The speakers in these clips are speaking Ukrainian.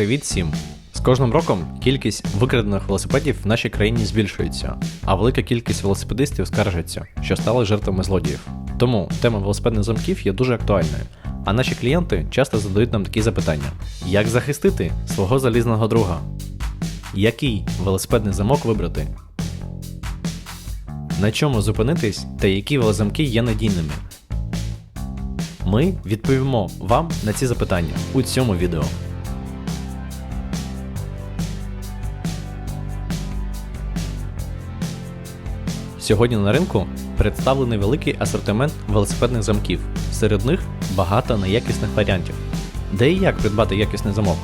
Привіт всім! З кожним роком кількість викрадених велосипедів в нашій країні збільшується, а велика кількість велосипедистів скаржаться, що стали жертвами злодіїв. Тому тема велосипедних замків є дуже актуальною. А наші клієнти часто задають нам такі запитання: як захистити свого залізного друга? Який велосипедний замок вибрати? На чому зупинитись та які велозамки є надійними? Ми відповімо вам на ці запитання у цьому відео. Сьогодні на ринку представлений великий асортимент велосипедних замків. Серед них багато неякісних варіантів. Де і як придбати якісний замок?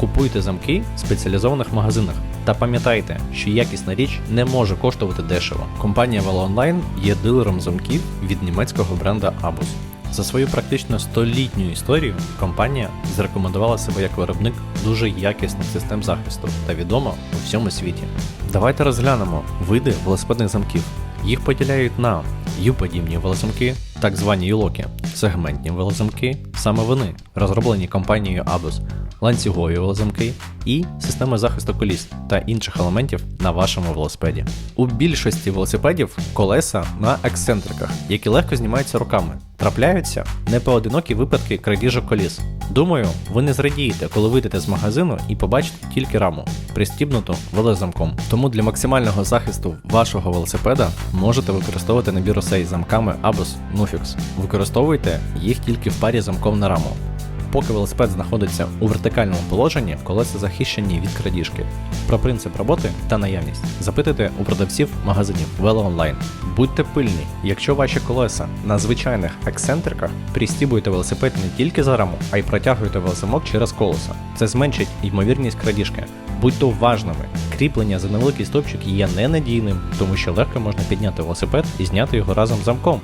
Купуйте замки в спеціалізованих магазинах. Та пам'ятайте, що якісна річ не може коштувати дешево. Компанія VeloOnline є дилером замків від німецького бренда Abus. За свою практично столітню історію компанія зарекомендувала себе як виробник дуже якісних систем захисту та відома у всьому світі. Давайте розглянемо види велосипедних замків. Їх поділяють на U-подібні велозамки, так звані юлоки, сегментні велозамки, саме вони розроблені компанією Abus, ланцюгові велозамки і системи захисту коліс та інших елементів на вашому велосипеді. У більшості велосипедів колеса на ексцентриках, які легко знімаються руками. Трапляються непоодинокі випадки крадіжок коліс. Думаю, ви не зрадієте, коли вийдете з магазину і побачите тільки раму, пристібнуту велозамком. Тому для максимального захисту вашого велосипеда можете використовувати набір осей з замками Abus Nufix. Використовуйте їх тільки в парі замком на раму. Поки велосипед знаходиться у вертикальному положенні, колеса захищені від крадіжки. Про принцип роботи та наявність запитуйте у продавців магазинів Online. Будьте пильні, якщо ваші колеса на звичайних ексцентриках, пристібуйте велосипед не тільки за раму, а й протягуйте велосамок через колеса. Це зменшить ймовірність крадіжки. Будьте уважними. Кріплення за невеликий стовпчик є ненадійним, тому що легко можна підняти велосипед і зняти його разом з замком.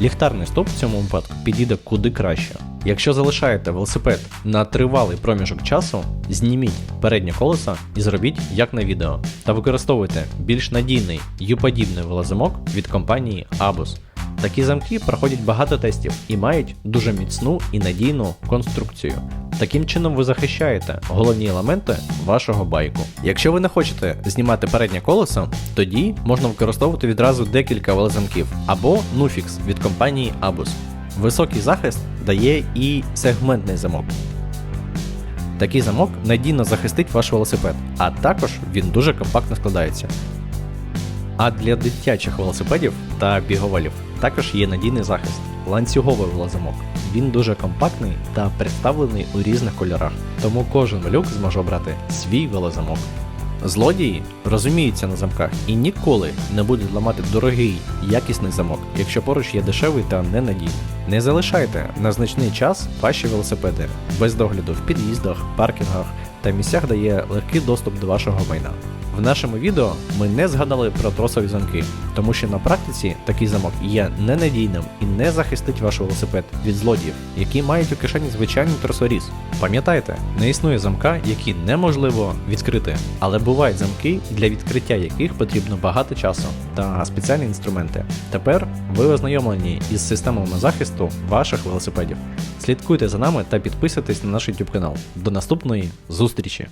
Ліхтарний стоп в цьому випадку підійде куди краще. Якщо залишаєте велосипед на тривалий проміжок часу, зніміть переднє колесо і зробіть як на відео, та використовуйте більш надійний U-подібний велозамок від компанії Abus. Такі замки проходять багато тестів і мають дуже міцну і надійну конструкцію. Таким чином ви захищаєте головні елементи вашого байку. Якщо ви не хочете знімати переднє колесо, тоді можна використовувати відразу декілька велозамків або Nufix від компанії Abus. Високий захист дає і сегментний замок. Такий замок надійно захистить ваш велосипед, а також він дуже компактно складається. А для дитячих велосипедів та біговалів також є надійний захист ланцюговий велозамок. Він дуже компактний та представлений у різних кольорах, тому кожен малюк зможе обрати свій велозамок. Злодії розуміються на замках і ніколи не будуть ламати дорогий якісний замок, якщо поруч є дешевий та ненадійний. Не залишайте на значний час ваші велосипеди без догляду в під'їздах, паркінгах та місцях, де є легкий доступ до вашого майна. В нашому відео ми не згадали про тросові замки, тому що на практиці такий замок є ненадійним і не захистить ваш велосипед від злодіїв, які мають у кишені звичайний тросоріз. Пам'ятайте, не існує замка, які неможливо відкрити, але бувають замки, для відкриття яких потрібно багато часу та спеціальні інструменти. Тепер ви ознайомлені із системами захисту ваших велосипедів. Слідкуйте за нами та підписуйтесь на наш YouTube канал. До наступної зустрічі!